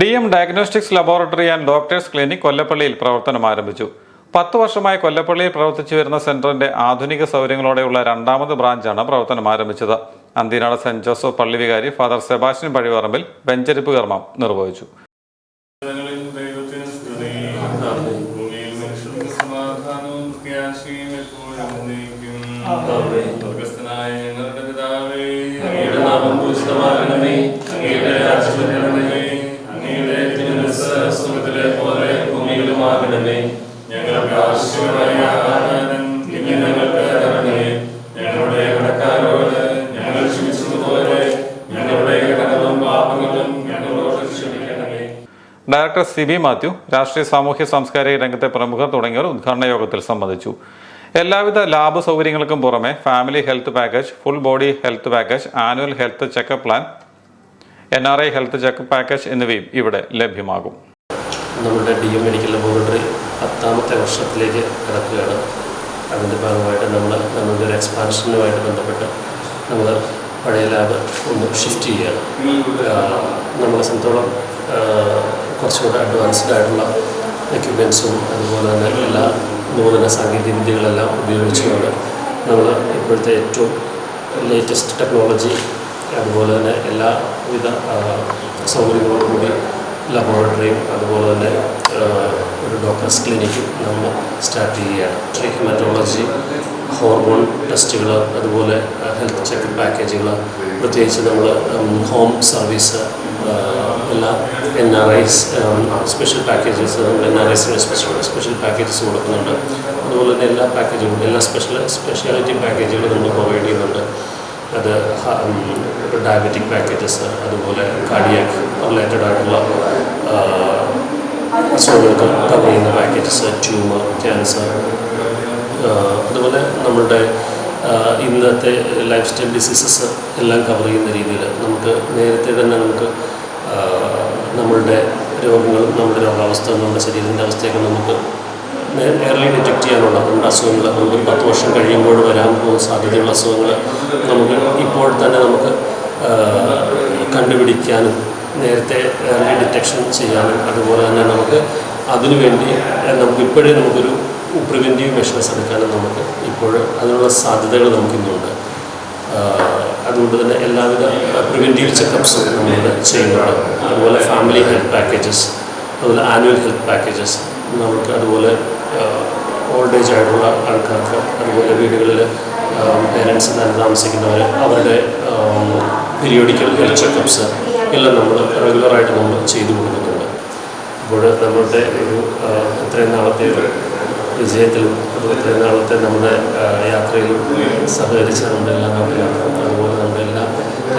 D M diagnostics laboratory and doctors clinic കൊല്ലപ്പള്ളിയിൽ പ്രവർത്തനം ആരംഭിച്ചു. പത്ത് വർഷമായി കൊല്ലപ്പള്ളിയിൽ പ്രവർത്തിച്ചു വരുന്ന സെന്ററിന്റെ ആധുനിക സൗകര്യങ്ങളോടെയുള്ള രണ്ടാമത് ബ്രാഞ്ചാണ് പ്രവർത്തനം ആരംഭിച്ചത്. അന്തിനാട് സെന്റ് ജോസഫ് പള്ളി വികാരി ഫാദർ സെബാസ്റ്റ്യൻ പഴിവറമ്പിൽ ബെഞ്ചരിപ്പ് കർമ്മം നിർവഹിച്ചു. ഞങ്ങളുടെ പിതാവേ, നാമം പൂജിതമാകണമേ. ഡയറക്ടർ സി ബി മാത്യു രാഷ്ട്രീയ സാമൂഹ്യ സാംസ്കാരിക രംഗത്തെ പ്രമുഖർ തുടങ്ങിയവർ ഉദ്ഘാടന യോഗത്തിൽ സംബന്ധിച്ചു. എല്ലാവിധ ലാഭ സൗകര്യങ്ങൾക്കും പുറമെ family health package full body health package annual health checkup plan N R I health checkup package എന്നിവയും ഇവിടെ ലഭ്യമാകും. നമ്മുടെ ഡി എം മെഡിക്കൽ ലബോറട്ടറി പത്താമത്തെ വർഷത്തിലേക്ക് കിടക്കുകയാണ്. അതിന്റെ ഭാഗമായിട്ട് നമ്മൾ നമ്മളുടെ ഒരു എക്സ്പാൻഷനുമായിട്ട് ബന്ധപ്പെട്ട് നമ്മൾ പഴയ ലാബ് ഒന്ന് ഷിഫ്റ്റ് ചെയ്യുകയാണ്. നമ്മളെ സംബന്ധിച്ചോളം കുറച്ചുകൂടെ അഡ്വാൻസ്ഡ് ആയിട്ടുള്ള എക്യുപ്മെൻസും അതുപോലെ തന്നെ എല്ലാ നൂതന സാങ്കേതിക വിദ്യകളെല്ലാം ഉപയോഗിച്ചുകൊണ്ട് നമ്മൾ ഇപ്പോഴത്തെ ഏറ്റവും ലേറ്റസ്റ്റ് ടെക്നോളജി അതുപോലെ തന്നെ എല്ലാവിധ സൗകര്യങ്ങളോടും കൂടി ലബോറട്ടറിയും അതുപോലെ തന്നെ ഒരു ഡോക്ടേഴ്സ് ക്ലിനിക്കും നമ്മൾ സ്റ്റാർട്ട് ചെയ്യുകയാണ്. ഹെമറ്റോളജി ഹോർമോൺ ടെസ്റ്റുകൾ അതുപോലെ ഹെൽത്ത് ചെക്കപ്പ് പാക്കേജുകൾ പ്രത്യേകിച്ച് നമ്മൾ ഹോം സർവീസ് എല്ലാ N R Is special packages N R ഐസിന് special special packages കൊടുക്കുന്നുണ്ട്. അതുപോലെ തന്നെ എല്ലാ പാക്കേജുകളും എല്ലാ സ്പെഷ്യൽ സ്പെഷ്യാലിറ്റി പാക്കേജുകളും നമ്മൾ പ്രൊവൈഡ് ചെയ്യുന്നുണ്ട്. അത് ഡയബറ്റിക് പാക്കേജസ് അതുപോലെ കാർഡിയാക് റിലേറ്റഡ് ആയിട്ടുള്ള അസുഖങ്ങൾക്ക് കവർ ചെയ്യുന്ന പാക്കേജസ് ട്യൂമർ ക്യാൻസർ അതുപോലെ നമ്മളുടെ ഇന്നത്തെ ലൈഫ് സ്റ്റൈൽ ഡിസീസസ് എല്ലാം കവർ ചെയ്യുന്ന രീതിയിൽ നമുക്ക് നേരത്തെ തന്നെ നമുക്ക് നമ്മളുടെ രോഗങ്ങളും നമ്മുടെ രോഗാവസ്ഥ നമ്മുടെ ശരീരത്തിന്റെ അവസ്ഥയൊക്കെ നമുക്ക് എയർലി ഡിറ്റക്റ്റ് ചെയ്യാനുള്ള നമ്മുടെ അസുഖങ്ങൾ നമുക്ക് ഒരു പത്ത് വർഷം കഴിയുമ്പോൾ വരാൻ പോകുന്ന സാധ്യതയുള്ള അസുഖങ്ങൾ നമുക്ക് ഇപ്പോൾ തന്നെ നമുക്ക് കണ്ടുപിടിക്കാനും നേരത്തെ ഏർലി ഡിറ്റക്ഷൻ ചെയ്യാനും അതുപോലെ തന്നെ നമുക്ക് അതിനുവേണ്ടി നമുക്ക് ഇപ്പോഴേ നമുക്കൊരു പ്രിവെന്റീവ് മെഷേഴ്സ് എടുക്കാനും നമുക്ക് ഇപ്പോൾ അതിനുള്ള സാധ്യതകൾ നമുക്കിന്നുണ്ട്. അതുകൊണ്ട് തന്നെ എല്ലാവിധ പ്രിവെന്റീവ് ചെക്കപ്സും നമ്മൾ ചെയ്യുന്നുണ്ട് അതുപോലെ ഫാമിലി ഹെൽത്ത് പാക്കേജസ് അതുപോലെ ആനുവൽ ഹെൽത്ത് പാക്കേജസ് നമുക്ക് അതുപോലെ ഓൾഡ് ഏജ് ആയിട്ടുള്ള ആൾക്കാർക്ക് അതുപോലെ വീടുകളിൽ പേരൻസ് തന്നെ താമസിക്കുന്നവർ അവരുടെ പീരിയോഡിക്കൽ ഹെൽത്ത് ചെക്കപ്സ് എല്ലാം നമ്മൾ റെഗുലറായിട്ട് നമ്മൾ ചെയ്തു കൊടുക്കുന്നുണ്ട്. അപ്പോൾ നമ്മളുടെ ഒരു ഇത്രയും നാളത്തെ ഒരു വിജയത്തിലും അതുപോലെ നാളത്തെ നമ്മുടെ യാത്രയിലും സഹകരിച്ച നമ്മുടെ എല്ലാ നാട്ടുകാർക്കും അതുപോലെ നമ്മുടെ എല്ലാ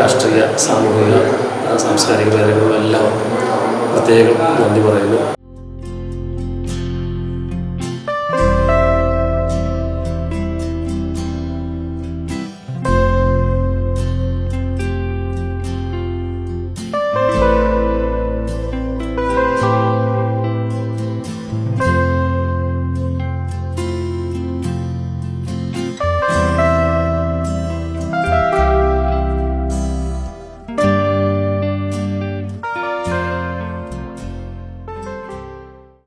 രാഷ്ട്രീയ സാമൂഹിക സാംസ്കാരിക കാര്യങ്ങളും എല്ലാവർക്കും പ്രത്യേകം നന്ദി പറയുന്നു.